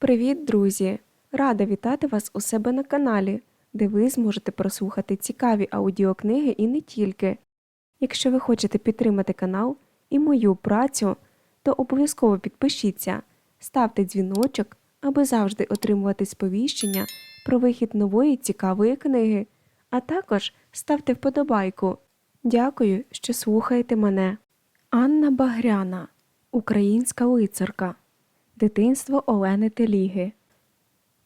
Привіт, друзі! Рада вітати вас у себе на каналі, де ви зможете прослухати цікаві аудіокниги і не тільки. Якщо ви хочете підтримати канал і мою працю, то обов'язково підпишіться, ставте дзвіночок, аби завжди отримувати сповіщення про вихід нової цікавої книги, а також ставте вподобайку. Дякую, що слухаєте мене. Анна Багряна, українська лицарка. Дитинство Олени Теліги.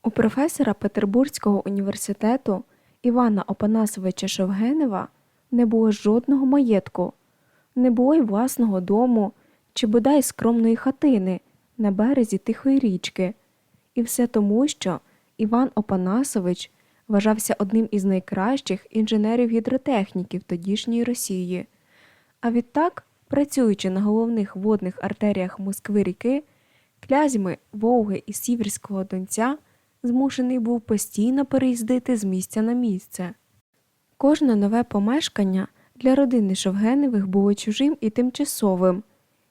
У професора Петербурзького університету Івана Опанасовича Шовгенева не було жодного маєтку, не було й власного дому чи бодай скромної хатини на березі тихої річки. І все тому, що Іван Опанасович вважався одним із найкращих інженерів-гідротехніків тодішньої Росії. А відтак, працюючи на головних водних артеріях Москви ріки, Клязьми, Волги і Сіверського Донця змушений був постійно переїздити з місця на місце. Кожне нове помешкання для родини Шовгеневих було чужим і тимчасовим.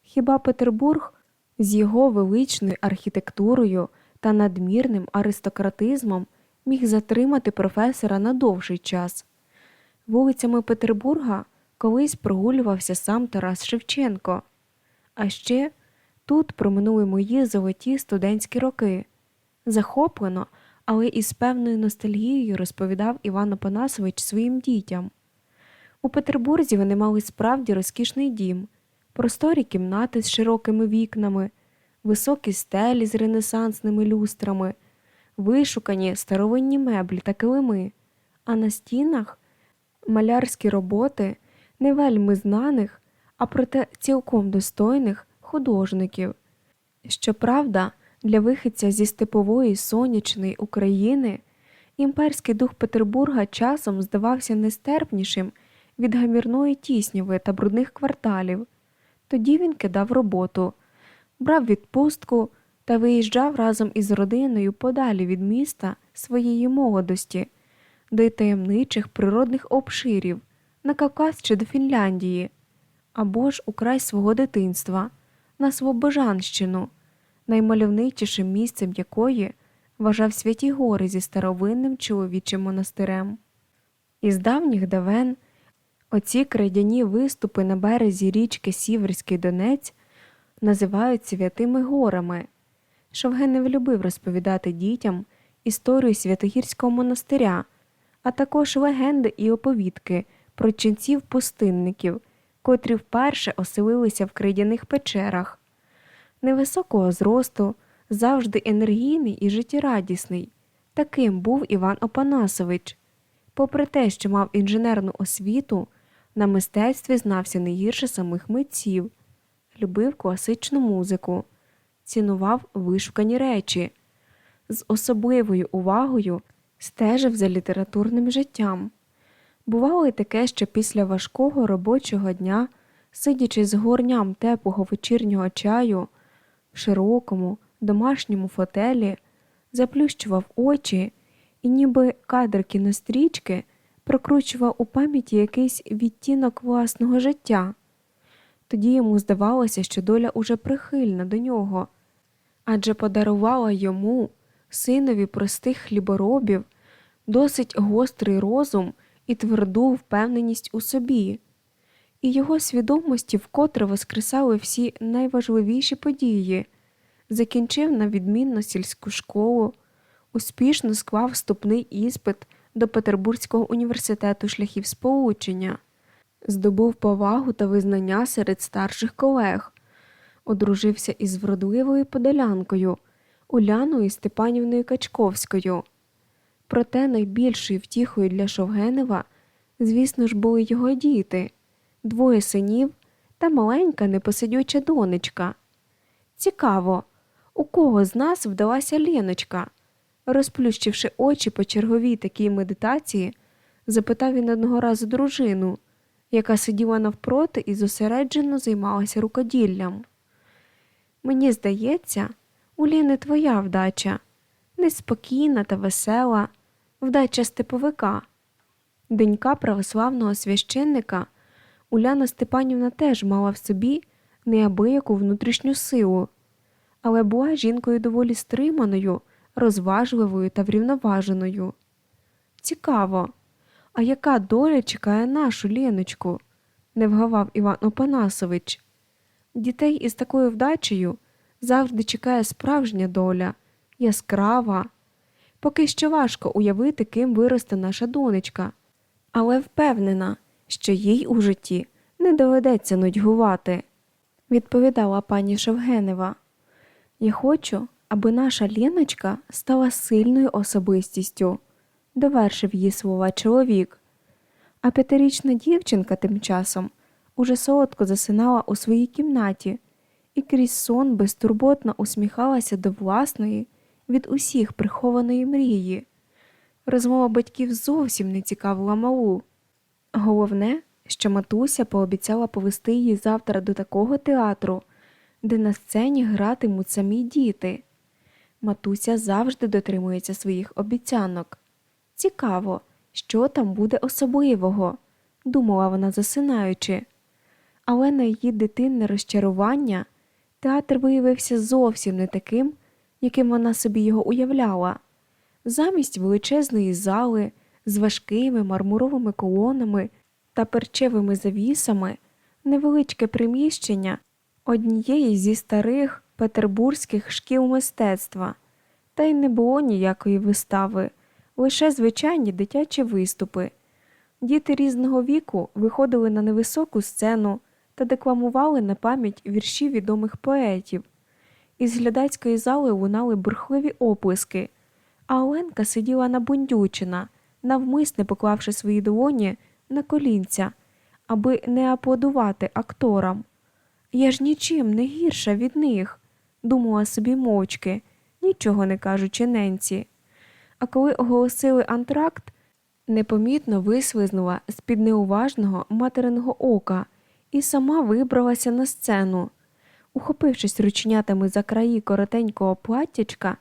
Хіба Петербург з його величною архітектурою та надмірним аристократизмом міг затримати професора на довший час? Вулицями Петербурга колись прогулювався сам Тарас Шевченко. А ще Тут проминули мої золоті студентські роки. Захоплено, але із певною ностальгією розповідав Іван Опанасович своїм дітям. У Петербурзі вони мали справді розкішний дім, просторі кімнати з широкими вікнами, високі стелі з ренесансними люстрами, вишукані старовинні меблі та килими, а на стінах малярські роботи не вельми знаних, а проте цілком достойних художників. Щоправда, для вихідця зі степової сонячної України імперський дух Петербурга часом здавався нестерпнішим від гамірної тісняви та брудних кварталів. Тоді він кидав роботу, брав відпустку та виїжджав разом із родиною подалі від міста своєї молодості, до таємничих природних обширів на Кавказ чи до Фінляндії, або ж у край свого дитинства на Свобожанщину, наймальовничішим місцем якої вважав святі гори зі старовинним чоловічим монастирем. Із давніх давен оці крайдяні виступи на березі річки Сіверський Донець називають святими горами. Шовген не влюбив розповідати дітям історію Святогірського монастиря, а також легенди і оповідки про ченців пустинників котрі вперше оселилися в крейдяних печерах. Невисокого зросту, завжди енергійний і життєрадісний. Таким був Іван Опанасович. Попри те, що мав інженерну освіту, на мистецтві знався не гірше самих митців, любив класичну музику, цінував вишукані речі, з особливою увагою стежив за літературним життям. Бувало й таке, що після важкого робочого дня, сидячи з горням теплого вечірнього чаю, в широкому, домашньому фотелі, заплющував очі і, ніби кадр кінострічки, прокручував у пам'яті якийсь відтінок власного життя. Тоді йому здавалося, що доля уже прихильна до нього, адже подарувала йому, синові простих хліборобів, досить гострий розум і тверду впевненість у собі, і його свідомості вкотре воскресали всі найважливіші події, закінчив на відмінно сільську школу, успішно склав вступний іспит до Петербурзького університету шляхів сполучення, здобув повагу та визнання серед старших колег, одружився із вродливою подолянкою Уляною Степанівною Качковською. Проте найбільшою втіхою для Шовгенева, звісно ж, були його діти, двоє синів та маленька непосидюча донечка. Цікаво, у кого з нас вдалася Леночка? Розплющивши очі по черговій такій медитації, запитав він одного разу дружину, яка сиділа навпроти і зосереджено займалася рукоділлям. Мені здається, у Ліни твоя вдача неспокійна та весела, вдача степовика. Донька православного священника Уляна Степанівна теж мала в собі неабияку внутрішню силу, але була жінкою доволі стриманою, розважливою та врівноваженою. Цікаво, а яка доля чекає нашу Леночку? не вгавав Іван Опанасович. Дітей із такою вдачею завжди чекає справжня доля, яскрава. Поки що важко уявити, ким виросте наша донечка, але впевнена, що їй у житті не доведеться нудьгувати, відповідала пані Шевгенева. Я хочу, аби наша Леночка стала сильною особистістю, довершив її слова чоловік. А п'ятирічна дівчинка тим часом уже солодко засинала у своїй кімнаті і крізь сон безтурботно усміхалася до власної від усіх прихованої мрії. Розмова батьків зовсім не цікавила малу. Головне, що матуся пообіцяла повести її завтра до такого театру, де на сцені гратимуть самі діти. Матуся завжди дотримується своїх обіцянок. Цікаво, що там буде особливого, думала вона засинаючи. Але на її дитинне розчарування театр виявився зовсім не таким, яким вона собі його уявляла. Замість величезної зали з важкими мармуровими колонами та перчевими завісами, невеличке приміщення однієї зі старих петербурзьких шкіл мистецтва, та й не було ніякої вистави, лише звичайні дитячі виступи. Діти різного віку виходили на невисоку сцену та декламували на пам'ять вірші відомих поетів. Із глядацької зали лунали бурхливі оплески, а Оленка сиділа набундючена, навмисне поклавши свої долоні на колінця, аби не аплодувати акторам. Я ж нічим не гірша від них, думала собі мовчки, нічого не кажучи ненці. А коли оголосили антракт, непомітно вислизнула з під неуважного материного ока і сама вибралася на сцену. Ухопившись ручнятами за краї коротенького платтячка,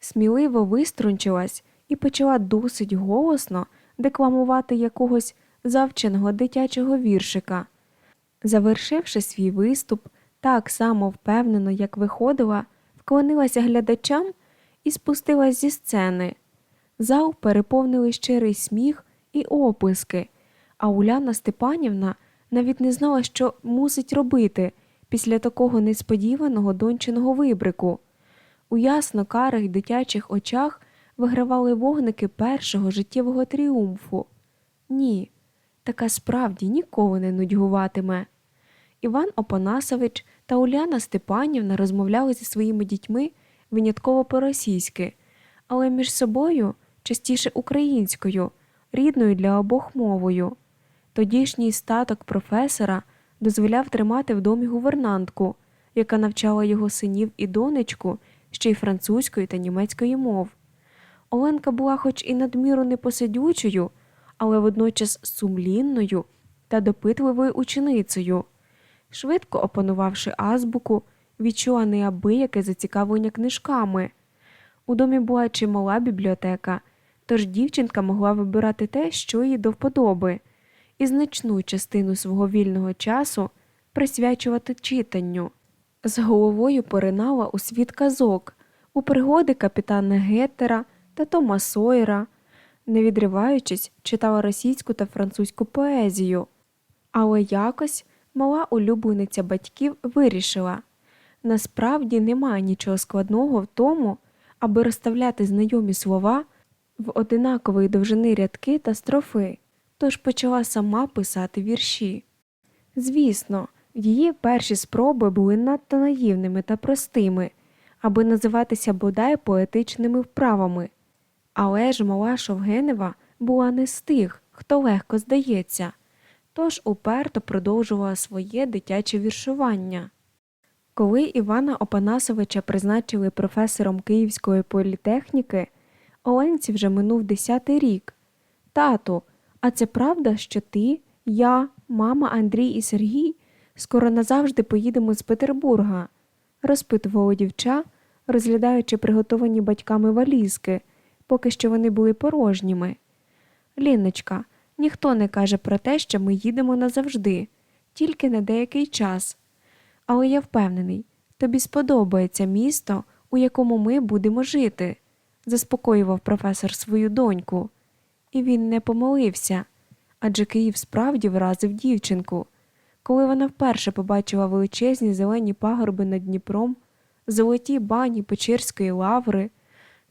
сміливо виструнчилась і почала досить голосно декламувати якогось завченого дитячого віршика. Завершивши свій виступ, так само впевнено, як виходила, вклонилася глядачам і спустилась зі сцени. Зал переповнили щирий сміх і оплески, а Уляна Степанівна навіть не знала, що мусить робити після такого несподіваного дончиного вибрику. У ясно карих дитячих очах вигравали вогники першого життєвого тріумфу. Ні, така справді ніколи не нудьгуватиме. Іван Опанасович та Уляна Степанівна розмовляли зі своїми дітьми винятково по-російськи, але між собою частіше українською, рідною для обох мовою. Тодішній статок професора дозволяв тримати в домі гувернантку, яка навчала його синів і донечку ще й французької та німецької мов. Оленка була хоч і надміру непосидючою, але водночас сумлінною та допитливою ученицею. Швидко опанувавши азбуку, відчула неабияке зацікавлення книжками. У домі була чимала бібліотека, тож дівчинка могла вибирати те, що їй до вподоби, і значну частину свого вільного часу присвячувати читанню. З головою поринала у світ казок, у пригоди капітана Геттера та Тома Сойера, не відриваючись, читала російську та французьку поезію. Але якось мала улюблениця батьків вирішила насправді немає нічого складного в тому, аби розставляти знайомі слова в одинакової довжини рядки та строфи, тож почала сама писати вірші. Звісно, її перші спроби були надто наївними та простими, аби називатися бодай поетичними вправами. Але ж мала Шовгенева була не з тих, хто легко здається, тож уперто продовжувала своє дитяче віршування. Коли Івана Опанасовича призначили професором Київської політехніки, Оленці вже минув десятий рік. Тату, а це правда, що ти, я, мама Андрій і Сергій скоро назавжди поїдемо з Петербурга? розпитувало дівча, розглядаючи приготовані батьками валізки, поки що вони були порожніми. Ліночка, ніхто не каже про те, що ми їдемо назавжди, тільки на деякий час. Але я впевнений, Тобі сподобається місто, у якому ми будемо жити, заспокоював професор свою доньку. І він не помилився, адже Київ справді вразив дівчинку. Коли вона вперше побачила величезні зелені пагорби над Дніпром, золоті бані Печерської лаври,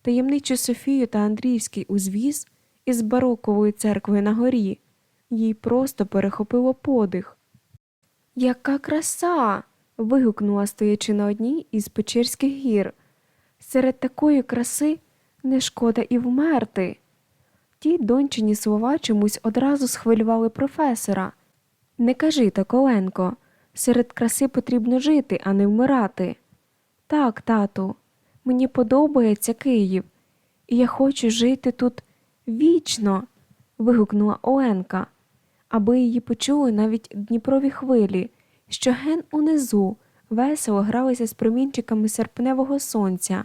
таємничу Софію та Андріївський узвіз із барокової церкви на горі, їй просто перехопило подих. Яка краса. вигукнула, стоячи на одній із Печерських гір. Серед такої краси не шкода і вмерти. Ті дончині слова чомусь одразу схвилювали професора. Не кажи так, Оленко, серед краси потрібно жити, а не вмирати. Так, тату, мені подобається Київ, і я хочу жити тут вічно. вигукнула Оленка, аби її почули навіть Дніпрові хвилі, що ген унизу весело гралися з промінчиками серпневого сонця.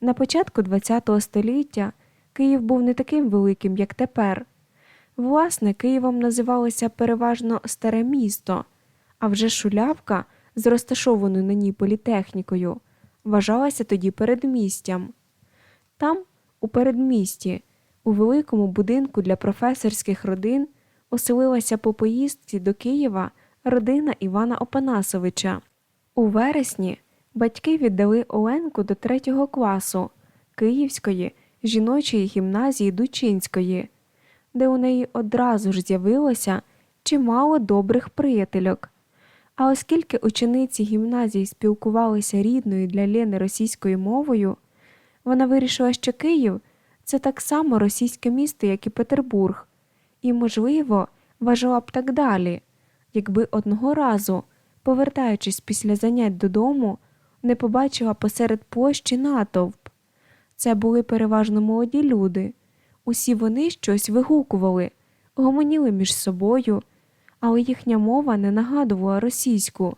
На початку ХХ століття Київ був не таким великим, як тепер. Власне, Києвом називалося переважно Старе місто, а вже Шулявка з розташованою на ній політехнікою вважалася тоді передмістям. Там, у передмісті, у великому будинку для професорських родин, оселилася по поїздці до Києва родина Івана Опанасовича. У вересні батьки віддали Оленку до третього класу Київської жіночої гімназії Дучинської, де у неї одразу ж з'явилося чимало добрих приятельок. А оскільки учениці гімназії спілкувалися рідною для Лени російською мовою, вона вирішила, що Київ це так само російське місто, як і Петербург, і, можливо, вважала б так далі, якби одного разу, повертаючись після занять додому, не побачила посеред площі натовп. Це були переважно молоді люди. Усі вони щось вигукували, гомоніли між собою, але їхня мова не нагадувала російську.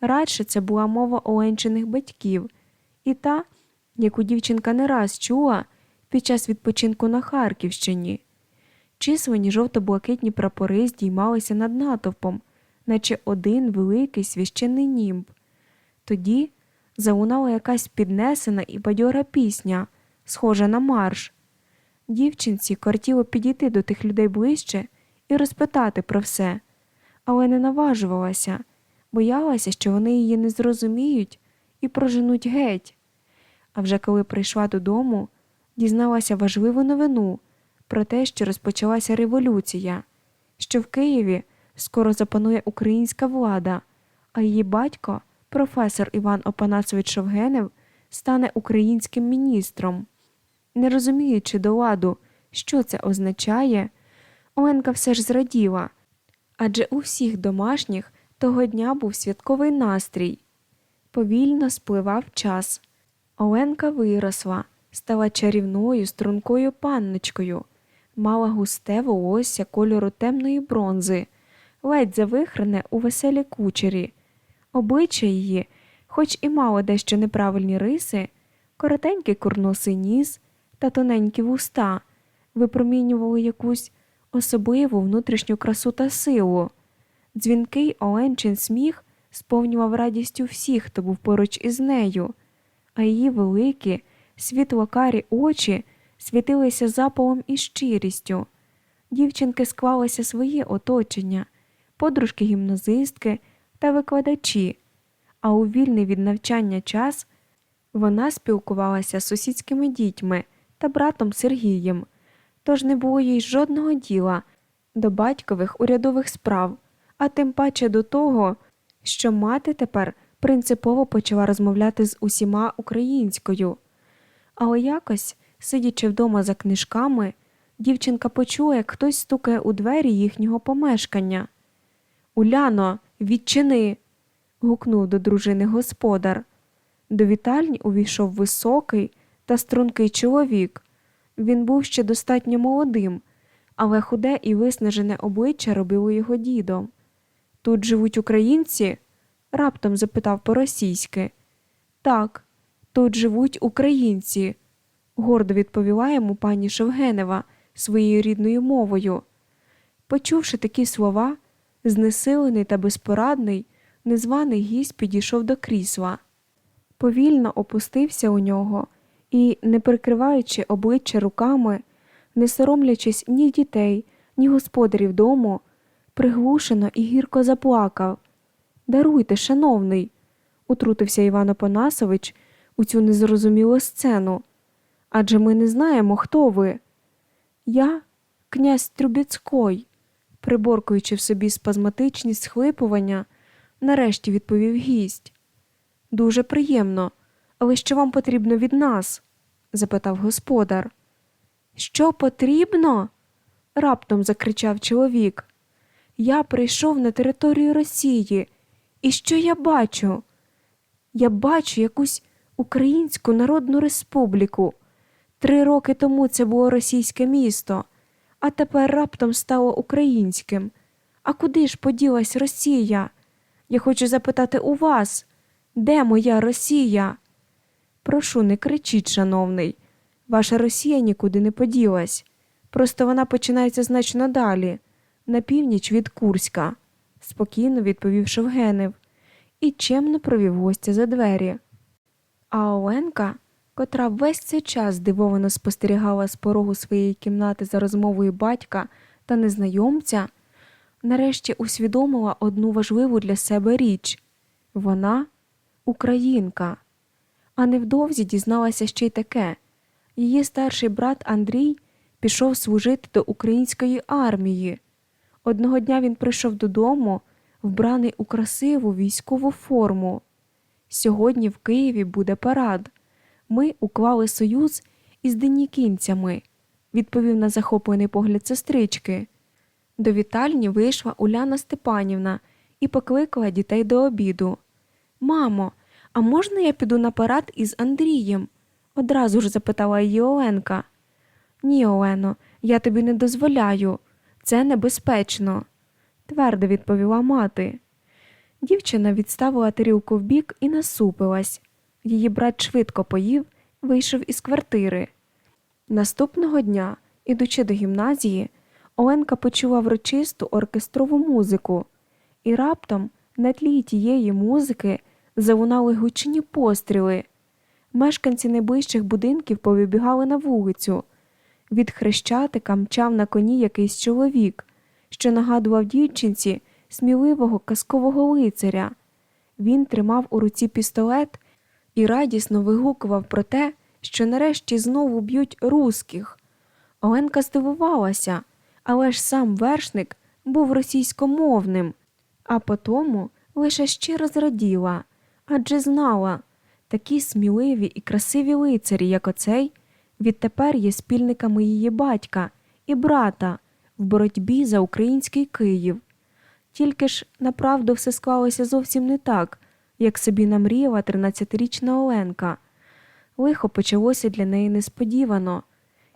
Радше це була мова оленчиних батьків, і та, яку дівчинка не раз чула під час відпочинку на Харківщині. Численні жовто-блакитні прапори здіймалися над натовпом, наче один великий священний німб. Тоді залунала якась піднесена і бадьора пісня, схожа на марш. Дівчинці кортіло підійти до тих людей ближче і розпитати про все, але не наважувалася, боялася, що вони її не зрозуміють і проженуть геть. А вже коли прийшла додому, дізналася важливу новину про те, що розпочалася революція, що в Києві скоро запанує українська влада, а її батько, професор Іван Опанасович Шовгенев, стане українським міністром. Не розуміючи до ладу, що це означає, Оленка все ж зраділа, адже у всіх домашніх того дня був святковий настрій. Повільно спливав час. Оленка виросла, стала чарівною стрункою панночкою, мала густе волосся кольору темної бронзи, ледь завихрене у веселі кучері. Обличчя її, хоч і мало дещо неправильні риси, коротенький курносий ніс та тоненькі вуста, випромінювали якусь особливу внутрішню красу та силу. Дзвінкий Оленчин сміх сповнював радістю всіх, хто був поруч із нею, а її великі, світло-карі очі світилися запалом і щирістю. Дівчинки склалося своє оточення, подружки гімназистки та викладачі, а у вільний від навчання час вона спілкувалася з сусідськими дітьми та братом Сергієм, тож не було їй жодного діла до батькових урядових справ, а тим паче до того, що мати тепер принципово почала розмовляти з усіма українською. Але якось, сидячи вдома за книжками, дівчинка почула, як хтось стукає у двері їхнього помешкання. Уляно, відчини. гукнув до дружини господар. До вітальні увійшов високий та стрункий чоловік. Він був ще достатньо молодим, але худе і виснажене обличчя робило його дідом. Тут живуть українці? раптом запитав по-російськи. Так, тут живуть українці, гордо відповіла йому пані Шевгенева своєю рідною мовою. Почувши такі слова, знесилений та безпорадний, незваний гість підійшов до крісла, повільно опустився у нього і, не прикриваючи обличчя руками, не соромлячись ні дітей, ні господарів дому, приглушено і гірко заплакав. Даруйте, шановний, утрутився Іван Опанасович у цю незрозумілу сцену. Адже ми не знаємо, хто ви. Я князь Трубіцький, приборкуючи в собі спазматичні схлипування, нарешті відповів гість. Дуже приємно, але що вам потрібно від нас? запитав господар. Що потрібно? раптом закричав чоловік. Я прийшов на територію Росії, і що я бачу? Я бачу якусь Українську Народну Республіку. Три роки тому це було російське місто, а тепер раптом стало українським. А куди ж поділась Росія? Я хочу запитати у вас, де моя Росія? Прошу, не кричіть, шановний. Ваша Росія нікуди не поділась. Просто вона починається значно далі, на північ від Курська, спокійно відповів Шовгенев і чемно провів гостя за двері. А Оленка, котра весь цей час здивовано спостерігала з порогу своєї кімнати за розмовою батька та незнайомця, нарешті усвідомила одну важливу для себе річ вона українка. А невдовзі дізналася ще й таке її старший брат Андрій пішов служити до української армії. Одного дня він прийшов додому, вбраний у красиву військову форму. Сьогодні в Києві буде парад. Ми уклали союз із денікінцями, відповів на захоплений погляд сестрички. До вітальні вийшла Уляна Степанівна і покликала дітей до обіду. Мамо, а можна я піду на парад із Андрієм? одразу ж запитала її Оленка. Ні, Олено, я тобі не дозволяю. Це небезпечно, твердо відповіла мати. Дівчина відставила тарілку вбік і насупилась. Її брат швидко поїв, вийшов із квартири. Наступного дня, ідучи до гімназії, Оленка почула врочисту оркестрову музику, і раптом на тлі тієї музики залунали гучні постріли. Мешканці найближчих будинків повибігали на вулицю. Від хрещатика мчав на коні якийсь чоловік, що нагадував дівчинці сміливого казкового лицаря. Він тримав у руці пістолет і радісно вигукував про те, що нарешті знову б'ють русських. Оленка здивувалася, але ж сам вершник був російськомовним, а потому лише щиро зраділа, адже знала, такі сміливі і красиві лицарі, як оцей, відтепер є спільниками її батька і брата в боротьбі за український Київ. Тільки ж направду все склалося зовсім не так, як собі намріяла 13-річна Оленка. Лихо почалося для неї несподівано,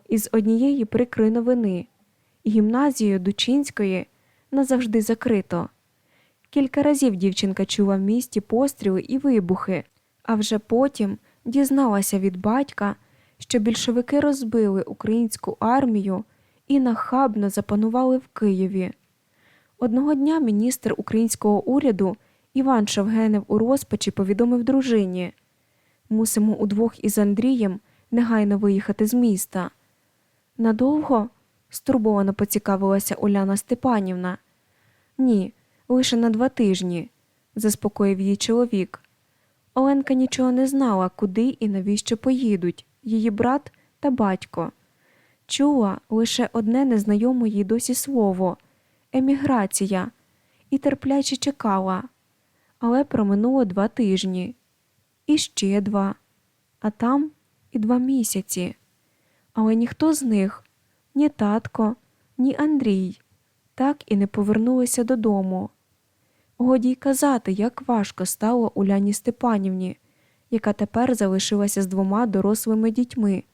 із однієї прикрої новини гімназію Дучинської назавжди закрито. Кілька разів дівчинка чула в місті постріли і вибухи, а вже потім дізналася від батька, що більшовики розбили українську армію і нахабно запанували в Києві. Одного дня міністр українського уряду Іван Шевгенев у розпачі повідомив дружині мусимо удвох із Андрієм негайно виїхати з міста. Надовго? стурбовано поцікавилася Уляна Степанівна. Ні, лише на два тижні, заспокоїв її чоловік. Оленка нічого не знала, куди і навіщо поїдуть її брат та батько. Чула лише одне незнайоме їй досі слово еміграція, і терпляче чекала. Але проминуло два тижні, і ще два, а там і два місяці. Але ніхто з них, ні татко, ні Андрій, так і не повернулися додому. Годі й казати, як важко стало Уляні Степанівні, яка тепер залишилася з двома дорослими дітьми,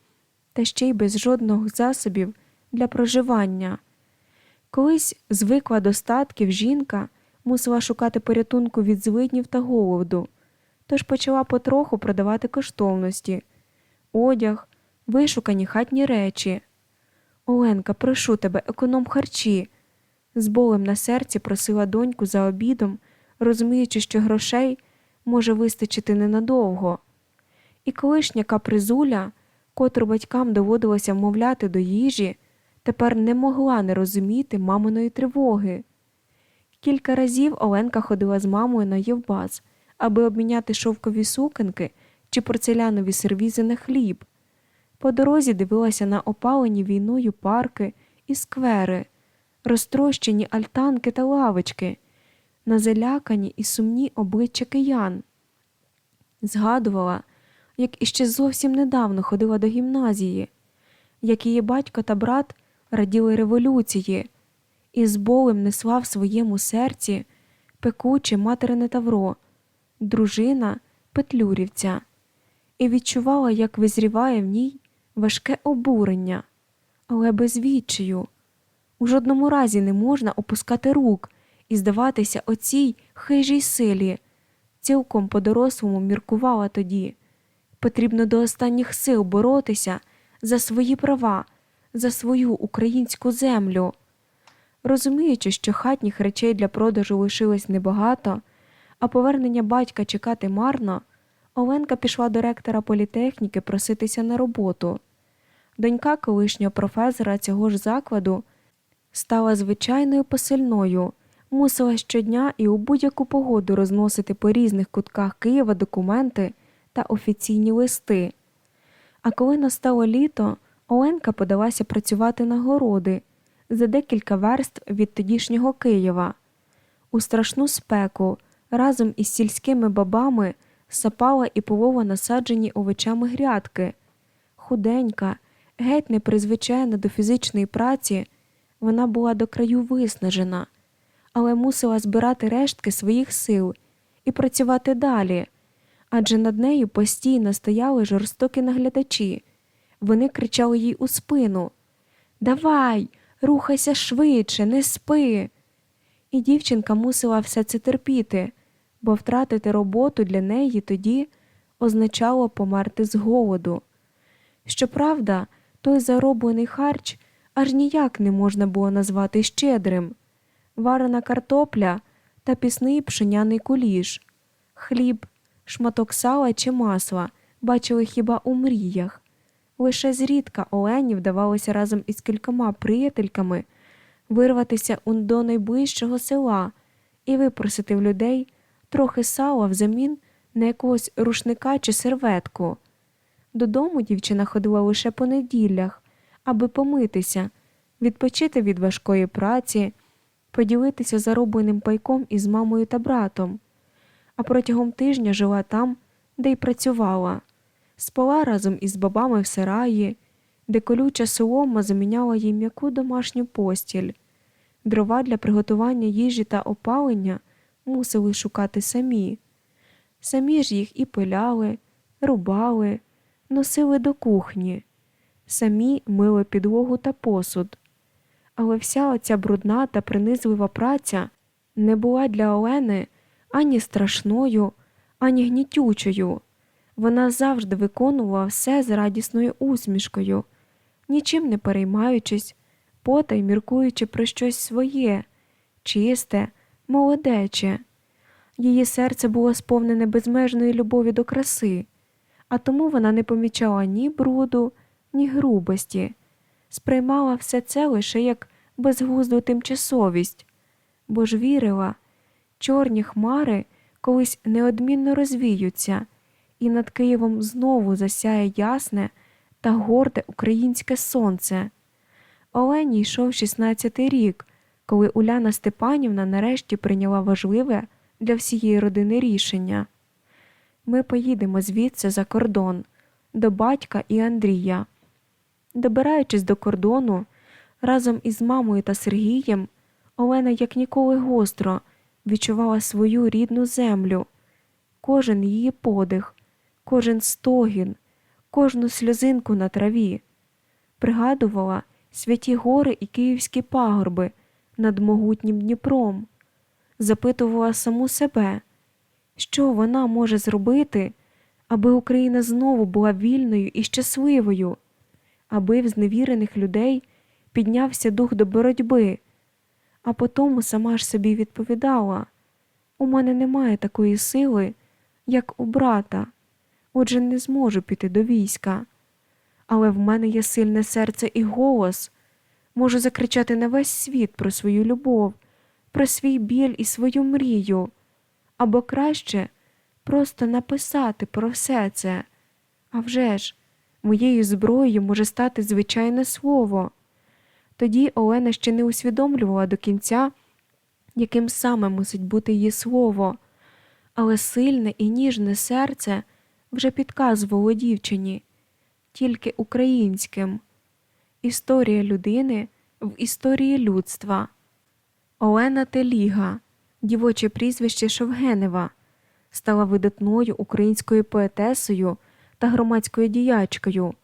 та ще й без жодних засобів для проживання. Колись звикла до статків жінка мусила шукати порятунку від злиднів та голоду, тож почала потроху продавати коштовності, одяг, вишукані хатні речі. Оленка, прошу тебе, економ харчі. З болем на серці просила доньку за обідом розуміючи, що грошей може вистачити ненадовго. І колишня капризуля, котру батькам доводилося вмовляти до їжі, тепер не могла не розуміти маминої тривоги. Кілька разів Оленка ходила з мамою на Євбаз, аби обміняти шовкові сукенки чи порцелянові сервізи на хліб. По дорозі дивилася на опалені війною парки і сквери, розтрощені альтанки та лавочки, на залякані і сумні обличчя киян. Згадувала, як іще зовсім недавно ходила до гімназії, як її батько та брат раділи революції, і з болем несла в своєму серці пекуче материне тавро, дружина Петлюрівця, і відчувала, як визріває в ній важке обурення, але без відчаю. У жодному разі не можна опускати рук і здаватися оцій хижій силі. Цілком по-дорослому міркувала тоді. Потрібно до останніх сил боротися за свої права, за свою українську землю. Розуміючи, що хатніх речей для продажу лишилось небагато, а повернення батька чекати марно, Оленка пішла до ректора політехніки проситися на роботу. Донька колишнього професора цього ж закладу стала звичайною посильною, мусила щодня і у будь-яку погоду розносити по різних кутках Києва документи та офіційні листи. А коли настало літо, Оленка подалася працювати на городи за декілька верст від тодішнього Києва. У страшну спеку разом із сільськими бабами сапала і полова насаджені овочами грядки. Худенька, геть непризвичайна до фізичної праці, вона була до краю виснажена, але мусила збирати рештки своїх сил і працювати далі, адже над нею постійно стояли жорстокі наглядачі. Вони кричали їй у спину Давай, рухайся швидше, не спи. І дівчинка мусила все це терпіти, бо втратити роботу для неї тоді означало померти з голоду. Щоправда, той зароблений харч аж ніяк не можна було назвати щедрим варена картопля та пісний пшеняний куліш, хліб, шматок сала чи масла бачили хіба у мріях. Лише зрідка Олені вдавалося разом із кількома приятельками вирватися до найближчого села і випросити в людей трохи сала взамін на якогось рушника чи серветку. Додому дівчина ходила лише по неділях, аби помитися, відпочити від важкої праці, поділитися заробленим пайком із мамою та братом, а протягом тижня жила там, де й працювала, спала разом із бабами в сараї, де колюча солома заміняла їй м'яку домашню постіль. Дрова для приготування їжі та опалення мусили шукати самі. Самі ж їх і пиляли, рубали, носили до кухні, самі мили підлогу та посуд. Але вся оця брудна та принизлива праця не була для Олени ані страшною, ані гнітючою. Вона завжди виконувала все з радісною усмішкою, нічим не переймаючись, потай міркуючи про щось своє, чисте, молодече. Її серце було сповнене безмежної любові до краси, а тому вона не помічала ні бруду, ні грубості, сприймала все це лише як безглузду тимчасовість, бо ж вірила, чорні хмари колись неодмінно розвіються, і над Києвом знову засяє ясне та горде українське сонце. Олені йшов 16-й рік, коли Уляна Степанівна нарешті прийняла важливе для всієї родини рішення. Ми поїдемо звідси за кордон, до батька і Андрія. Добираючись до кордону, разом із мамою та Сергієм, Олена як ніколи гостро відчувала свою рідну землю, кожен її подих, кожен стогін, кожну сльозинку на траві, пригадувала святі гори і київські пагорби над могутнім Дніпром, запитувала саму себе, що вона може зробити, аби Україна знову була вільною і щасливою, аби в зневірених людей піднявся дух до боротьби, а потому сама ж собі відповідала У мене немає такої сили, як у брата, отже, не зможу піти до війська. Але в мене є сильне серце і голос. Можу закричати на весь світ про свою любов, про свій біль і свою мрію, або краще просто написати про все це. А вже ж, моєю зброєю може стати звичайне слово. Тоді Олена ще не усвідомлювала до кінця, яким саме мусить бути її слово, але сильне і ніжне серце вже підказувало дівчині, тільки українським. Історія людини в історії людства. Олена Теліга, дівоче прізвище Шовгенева, стала видатною українською поетесою та громадською діячкою.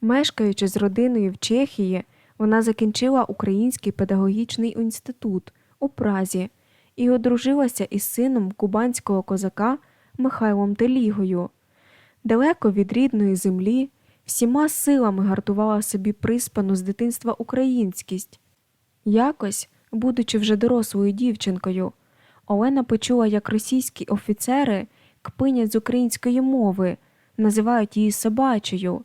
Мешкаючи з родиною в Чехії, вона закінчила Український педагогічний інститут у Празі і одружилася із сином кубанського козака Михайлом Телігою. Далеко від рідної землі, всіма силами гартувала собі приспану з дитинства українськість. Якось, будучи вже дорослою дівчинкою, Олена почула, як російські офіцери кпинять з української мови, називають її собачою.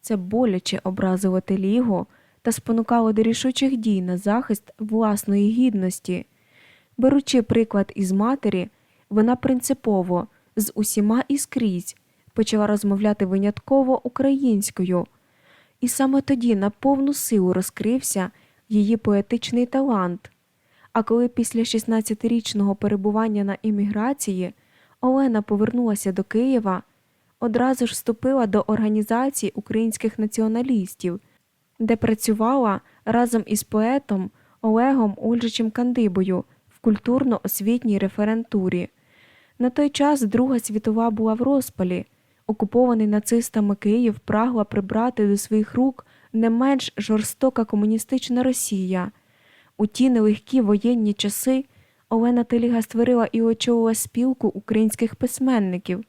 Це боляче образило Телігу та спонукало до рішучих дій на захист власної гідності. Беручи приклад із матері, вона принципово з усіма і скрізь почала розмовляти винятково українською, і саме тоді на повну силу розкрився її поетичний талант. А коли після 16-річного перебування на імміграції Олена повернулася до Києва, одразу ж вступила до організації українських націоналістів, де працювала разом із поетом Олегом Ольжичем Кандибою в культурно-освітній референтурі. На той час Друга світова була в розпалі. Окупований нацистами Київ прагла прибрати до своїх рук не менш жорстока комуністична Росія. У ті нелегкі воєнні часи Олена Теліга створила і очолила спілку українських письменників,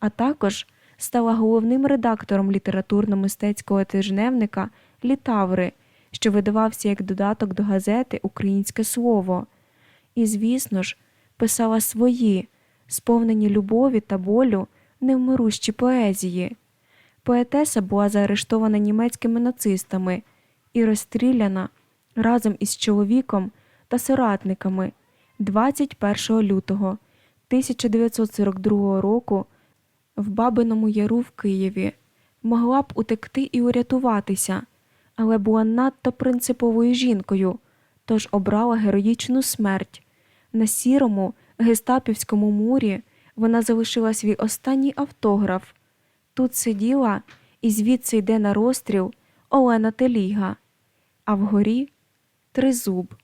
а також стала головним редактором літературно-мистецького тижневника Літаври, що видавався як додаток до газети Українське слово. І, звісно ж, писала свої, сповнені любові та болю невмирущі поезії. Поетеса була заарештована німецькими нацистами і розстріляна разом із чоловіком та соратниками 21 лютого 1942 року в Бабиному Яру в Києві. Могла б утекти і урятуватися, але була надто принциповою жінкою, тож обрала героїчну смерть. На сірому гестапівському мурі вона залишила свій останній автограф. Тут сиділа і звідси йде на розстріл Олена Теліга, а вгорі тризуб.